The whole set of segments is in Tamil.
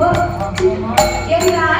Get it on.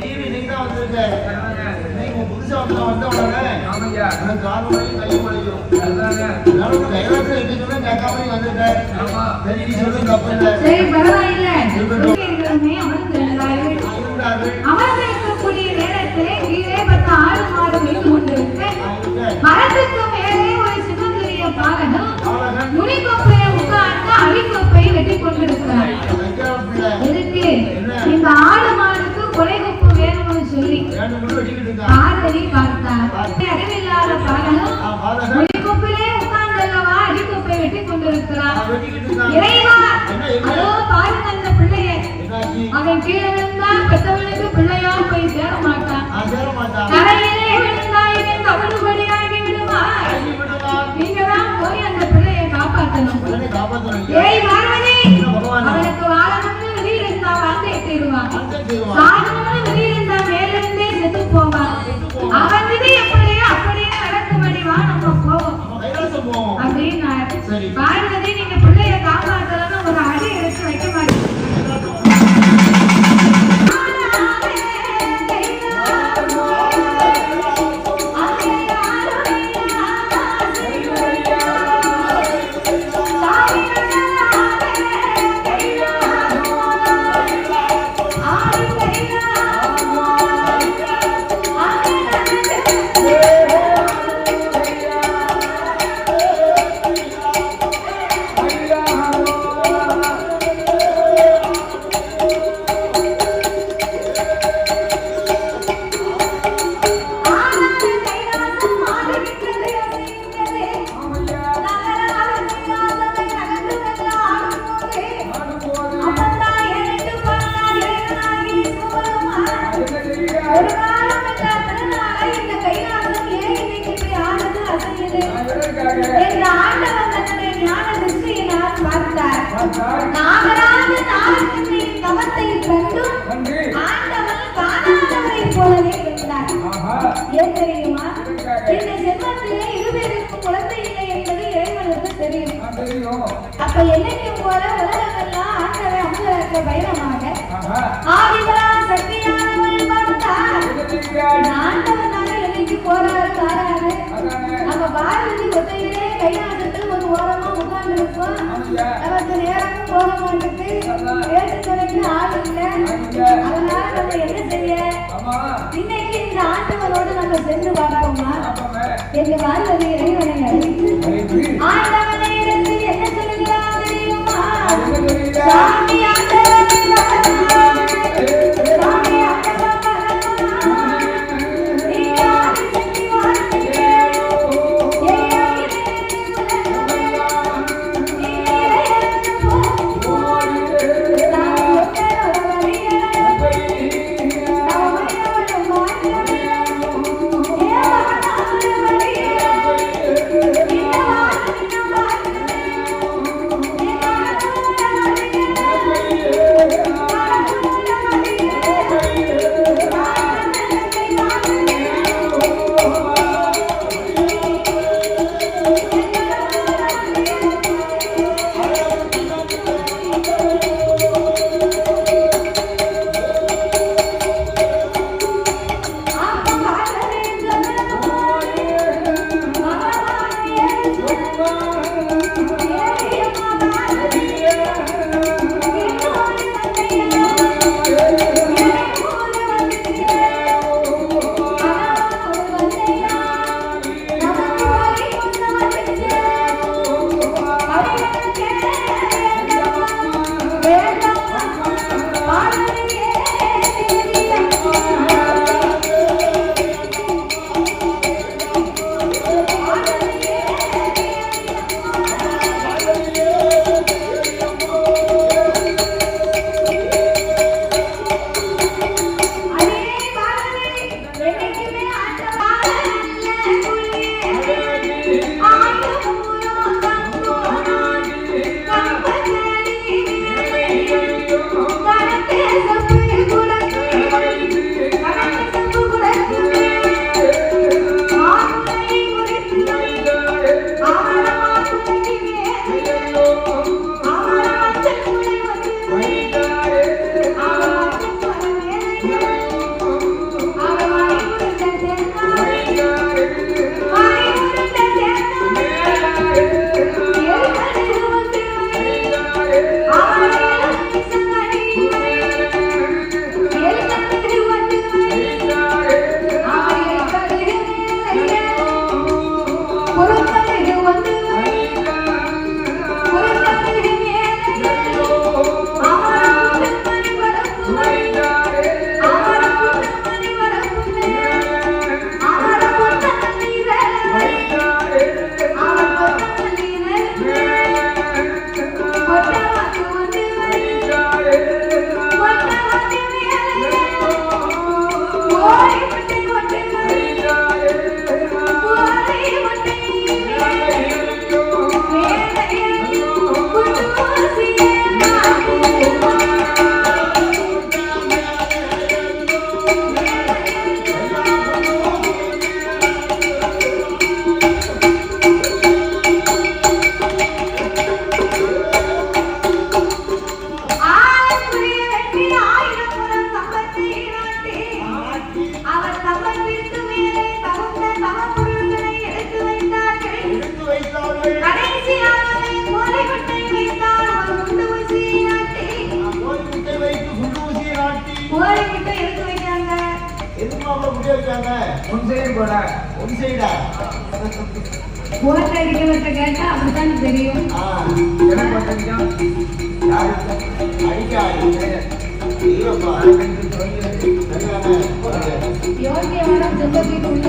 Leave இன்னைக்கு தான் முனிக்கோப்பையை உட்கார்ந்து அடிக்கோப்பையை வெட்டி கொண்டிருக்கிறார் இந்த ஆடு ஏய் அவனுக்கு வாழணும்னு விதி இருந்தா அங்கே செய்வான் சாகணும்னு விதி இருந்தா செத்து போவான். அவன் விதி அப்படியே நடக்கும்படி வா நம்ம போவோம். நம்ம கைலாசம் நாகராஜ நாகத்தின் தவத்தை கண்டும் ஆண்டவன் காணாதவரை போலவே இருந்தார். ஏன் தெரியுமா? இந்த ஜென்மத்திலே இருவருக்கும் குழந்தை இல்லை என்பது இறைவனுக்கு தெரியும். அப்ப என்னைக்கும் போல உலகமெல்லாம் ஆண்டவன் அமுதரக்க பயணமாக ஆதிபரா சக்தியானவரை பார்த்தார் ஆண்டவன் தானே என்னைக்கு போறாரு தாராரு நம்ம பார்வதி ஒத்தையிலே கைலாசத்தில் இருப்போம் நமக்கு நேரமும் போக மாட்டேங்குது பேச்சு துணைக்கு ஆள் இல்லை அதனால நம்ம என்ன செய்ய இன்னைக்கு இந்த ஆண்டவரோடு நம்ம சென்று பார்ப்போமா எங்க பார்வதி இறைவனை அழைத்து ஆண்டவனை இருந்து என்ன சொல்லுகிறார்? தெரியுமா சாமி ஆண்டவன் இருக்காங்க உன் சைடு போட ஒன் சைடா ஓட்ட அடிக்கிறவர்கிட்ட கேட்டா அப்படித்தான் தெரியும் கொஞ்சம் யாரு அடிக்காது சரியான யோகியமான துன்பத்துக்கு உள்ள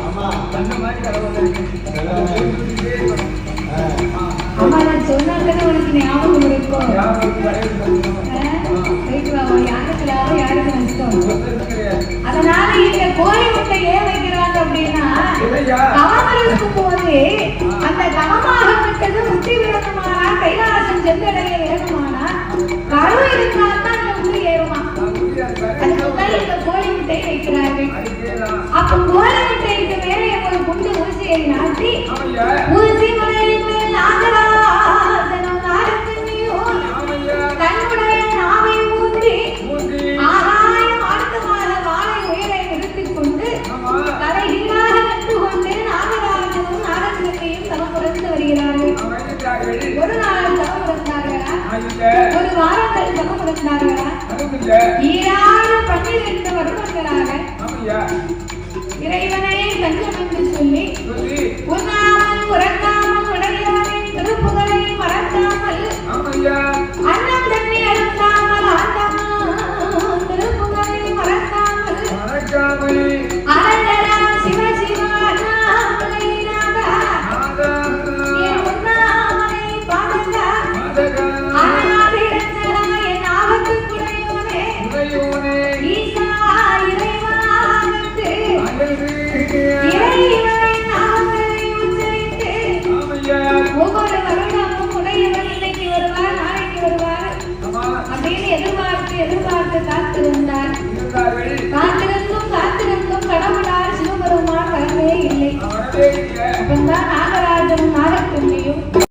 ஆமா ஆ அம்மா உனக்கு ஞாபகம் இருக்கும் யாருக்கு யாருக்கு நஷ்டம் அதனால இந்த கோழி முட்டை ஏன் வைக்கிறாங்க அப்படின்னா தவம் போது அந்த தவமாக விட்டது முட்டி விடணுமானா கைலாசம் சென்றடைய வேணுமானா கரு இருந்தால் தான் இந்த முடி ஏறுமா அதுக்குதான் இந்த கோழி முட்டை வைக்கிறார்கள் அப்ப கோழி முட்டைக்கு மேலே ஒரு குண்டு ஊசியை நாட்டி you.